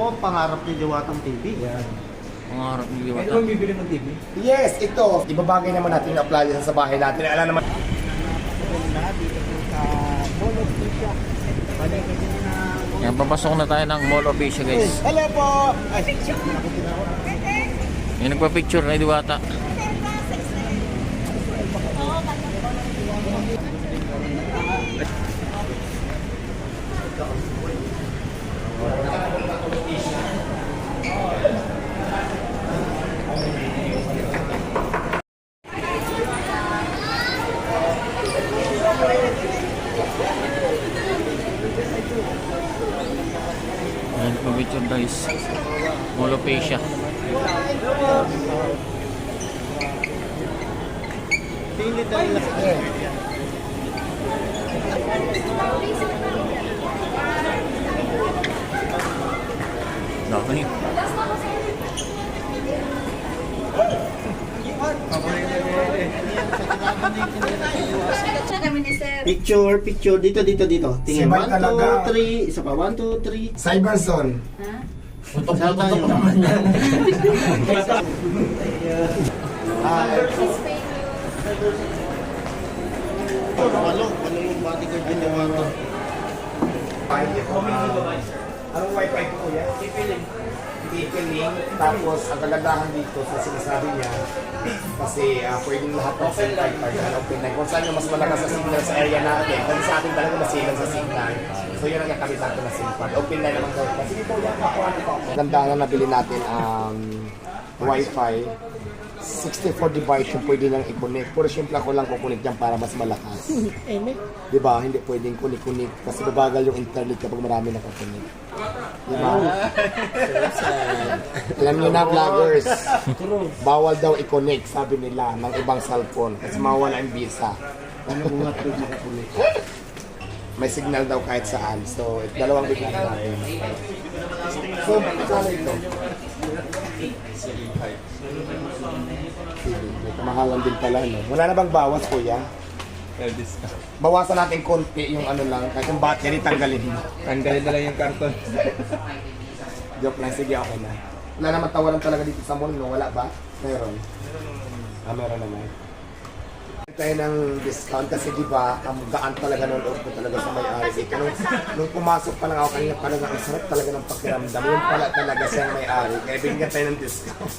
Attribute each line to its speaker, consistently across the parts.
Speaker 1: Ito ang pangarap ni Diwatang TV.
Speaker 2: Yan.
Speaker 3: Pangarap ni
Speaker 2: Ano
Speaker 3: Diwata.
Speaker 2: bang bibili ng TV?
Speaker 4: Yes, ito. Ibabagay naman natin yung appliances sa bahay natin. Alam naman.
Speaker 3: Yan, papasok na tayo ng Mall of Asia guys.
Speaker 1: Hello po! Ay.
Speaker 3: Yung nagpa-picture na Diwata. Yan, nagpa-picture guys. Mall of Asia.
Speaker 1: Tingin tayo lang.
Speaker 3: Laki.
Speaker 5: kami ni Sir.
Speaker 1: Picture, picture. Dito, dito, dito. Tingin.
Speaker 4: Sibay
Speaker 1: 1,
Speaker 4: talaga.
Speaker 1: 2, 3. Isa pa. 1, 2, 3.
Speaker 4: Cyberzone.
Speaker 5: Ha?
Speaker 1: Saan tayo? Ah, Malo, malo yung bodyguard ni Diwata.
Speaker 4: Anong wifi po kuya? Ipiling. Ipiling. Tapos, ang kagandahan dito sa sinasabi niya, kasi uh, pwedeng lahat ng SIM card na open line. Kung saan yung mas malakas sa signal sa area natin, kasi sa atin talaga masilan sa signal. So yun ang nakamit natin na SIM card. Open line naman. Kasi dito yan, ako ano po. Gandahan na nabili natin ang wifi. 64 device yung pwede lang i-connect. Puro simple ako lang kukunik dyan para mas malakas. Di ba? Hindi pwedeng kunik-kunik kasi babagal yung internet kapag marami nakakunik. Di ba? Alam niyo na, vloggers, bawal daw i-connect, sabi nila, ng ibang cellphone kasi mawala ang visa.
Speaker 1: Ano ito?
Speaker 4: May signal daw kahit saan. So, dalawang bigla natin. So, ito? Sige, May kamahalan din pala, no? Wala na bang bawas, kuya? Bawasan natin konti yung ano lang, kahit yung battery tanggalin mo.
Speaker 2: Tanggalin na lang yung karton.
Speaker 4: Joke lang, sige, okay na. Wala naman tawaran talaga dito sa mall, no? Wala ba? Meron. Ah, meron naman. Tayo ng discount kasi di ba, ang gaan talaga ng loob ko talaga sa may-ari dito. Nung, nung pumasok pa lang ako kanina, talaga ang sarap talaga ng pakiramdam. Yung pala talaga siya ang may-ari. Kaya bigyan tayo ng discount.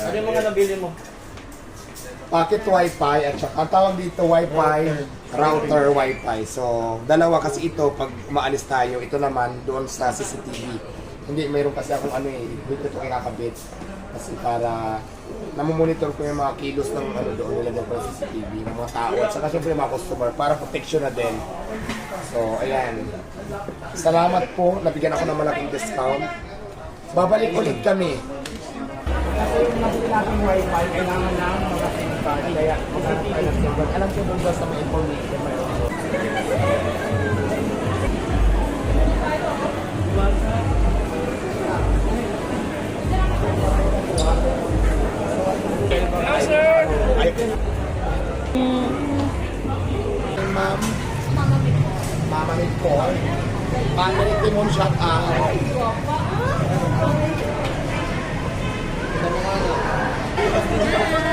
Speaker 1: Ano yung mga nabili mo?
Speaker 4: Pocket Wi-Fi at saka ang tawag dito Wi-Fi, router Wi-Fi. So, dalawa kasi ito pag umaalis tayo. Ito naman doon sa CCTV. Hindi, mayroon kasi akong ano eh, dito ito kinakabit. Kasi para namumonitor ko yung mga kilos ng ano doon nilagyan ko sa CCTV, ng mga tao. At saka syempre yung mga customer para protection na din. So, ayan. Salamat po. Nabigyan ako ng malaking discount. Babalik ulit kami. Kasi yung nabili natin wifi, kailangan na mga SIM card. Kaya. Alam ko doon sa may information Ma'am. Mamanig ko. Panalig din mo siya araw. Ito mo nga na.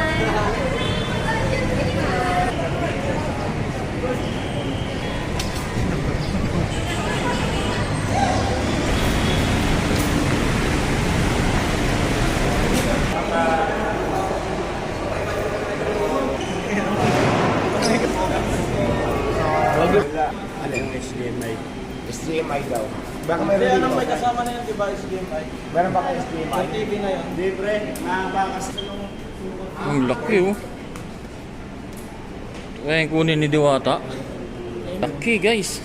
Speaker 4: HDMI? HDMI daw. Baka meron
Speaker 1: Kaya
Speaker 4: dito.
Speaker 1: nang may kasama na yung device HDMI.
Speaker 4: Meron ba kayo HDMI?
Speaker 1: Yung TV na yun. Libre. Nakabakas yung
Speaker 3: Ang laki oh. Kaya kunin ni Diwata. Laki guys.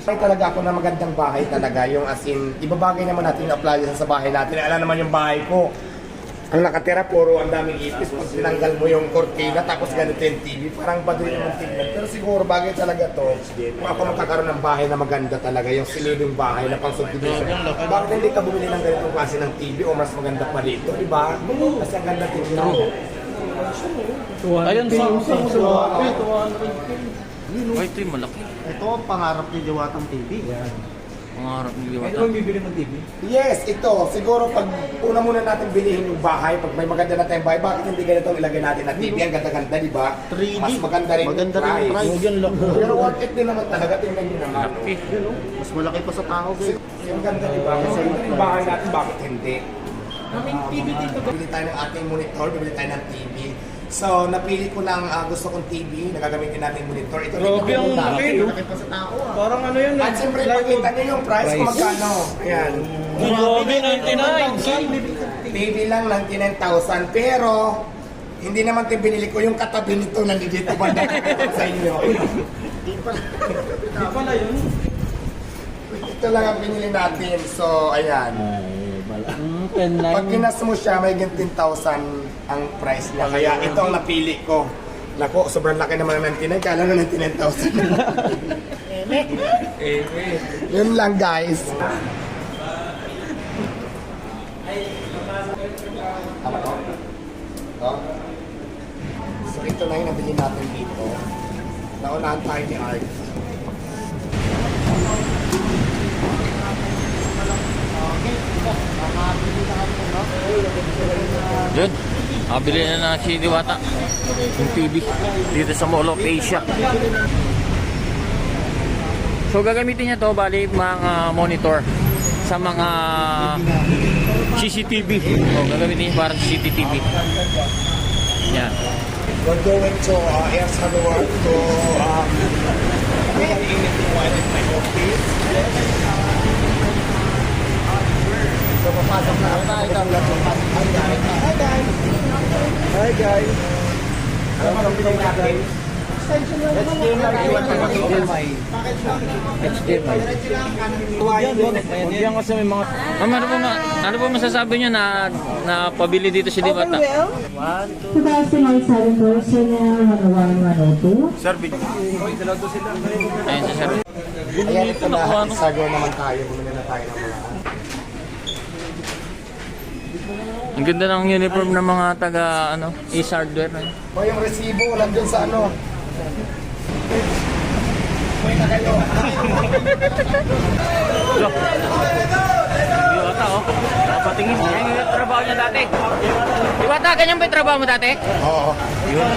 Speaker 4: Ay talaga ako na magandang bahay talaga. Yung as in, ibabagay naman natin yung appliances sa bahay natin. Alam naman yung bahay ko. Ang nakatira, puro ang daming ipis. Pag tinanggal mo yung cortina, tapos ganito yung TV, parang baduy naman tingnan. Pero siguro bagay talaga to. Kung ako magkakaroon ng bahay na maganda talaga, yung sililing bahay na pang subdivision. Bakit hindi ka bumili ng ganitong klase ng TV o mas maganda pa dito, di ba? Kasi ang ganda tingnan.
Speaker 1: Ayun sa sa
Speaker 3: Ay, ito yung malaki.
Speaker 1: Ito ang pangarap ni Diwatang TV.
Speaker 3: Pangarap ni
Speaker 2: Ito
Speaker 3: Diwata.
Speaker 2: ang bibili mo TV?
Speaker 4: Yes, ito. Siguro pag una muna natin bilihin yung bahay, pag may maganda na tayong bahay, bakit hindi ganito ang ilagay natin na TV? Ang ganda-ganda, di ba?
Speaker 1: 3D.
Speaker 4: Mas maganda rin
Speaker 1: Maganda
Speaker 4: yung
Speaker 1: rin yung
Speaker 4: price.
Speaker 1: price. Yung lock.
Speaker 4: Pero worth it din naman talaga, tingnan nyo naman.
Speaker 3: Laki.
Speaker 1: Mas malaki pa sa tao. guys.
Speaker 4: Yung ganda, di ba? Kasi yung bahay natin, bakit hindi? Kaming TV dito. Bibili tayo ng ating monitor, bibili tayo ng TV. So, napili ko ng ah, gusto kong TV, nagagamitin natin yung monitor. Ito
Speaker 2: Grabe ang laki, no?
Speaker 1: Malaki pa sa tao ah.
Speaker 2: Parang ano yun?
Speaker 4: At siyempre, pakita nyo yung price kung
Speaker 2: Price.
Speaker 4: magkano. Ayan.
Speaker 3: Grabe, 99!
Speaker 4: TV lang, 99,000. Pero, hindi naman ito binili ko. Yung katabi nito, nandito ba sa inyo?
Speaker 1: Di pa.
Speaker 2: Di pala yun.
Speaker 4: Ito lang ang binili natin. So, ayan.
Speaker 3: Mm,
Speaker 4: Pag kinas mo siya, may 10,000 ang price niya. Kaya ito ang napili ko. Nako, sobrang laki naman ng 99. Kala na 99,000.
Speaker 2: Eh, eh.
Speaker 4: Yun lang, guys. Tama to? To? So, ito na yung nabili natin dito. Naunahan tayo ni Art.
Speaker 3: Yun. Nakabili na na si Diwata. Yung TV. Dito sa Mall of Asia. So gagamitin niya to bali mga monitor sa mga CCTV. Oh, gagamitin niya para sa CCTV. Yan.
Speaker 4: We're going to uh, El Salvador to um. So, papasok na ako. Hi, guys. Hi, guys.
Speaker 2: Hi guys.
Speaker 4: Ano ba ang pinag natin?
Speaker 2: Yan kasi may mga...
Speaker 3: Ma'am, ano po, ma ano po masasabi niyo na na pabili dito si Diwata?
Speaker 6: 2007 personnel 101, 102.
Speaker 3: Ayun si Sir.
Speaker 4: Ayan, ito na.
Speaker 3: nakuha, no?
Speaker 4: Isagwa naman tayo. Bumili na tayo ng mga...
Speaker 3: Ang ganda ng uniform ng mga taga ano, Ace Hardware. Ano?
Speaker 4: O yung resibo, nandun sa ano. Uy na kayo.
Speaker 3: Diwata oh. Napatingin. Yan yung trabaho niya dati. Diwata, ganyan ba yung trabaho mo dati?
Speaker 4: Oo. Yun.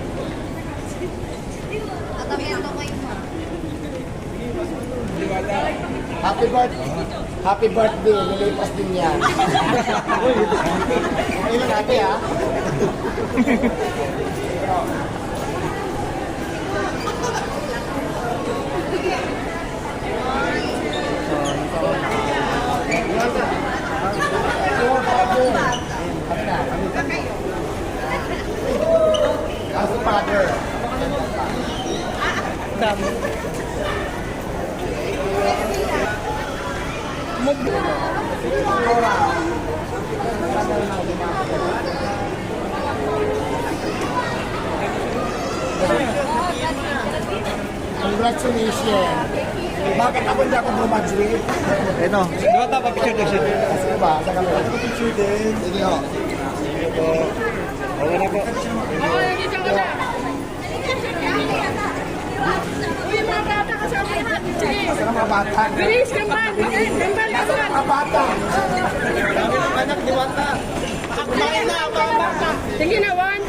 Speaker 4: Happy birthday. Happy birthday. Nilipas din yan. Okay lang ate ha. Congratulations. Bakit ako hindi ako graduate?
Speaker 2: Ito. Diwata pa picture daw siya.
Speaker 4: Kasi ba, sa kami.
Speaker 2: Picture din.
Speaker 4: Sige ho.
Speaker 2: Okay na po.
Speaker 5: Uy, mga bata. Sige.
Speaker 4: Mga bata.
Speaker 5: Bilis. Kampan,
Speaker 4: Nasa
Speaker 5: kampan.
Speaker 4: mga bata.
Speaker 1: Anak diwata. Kumain na, mga bata.
Speaker 5: Sige na, one.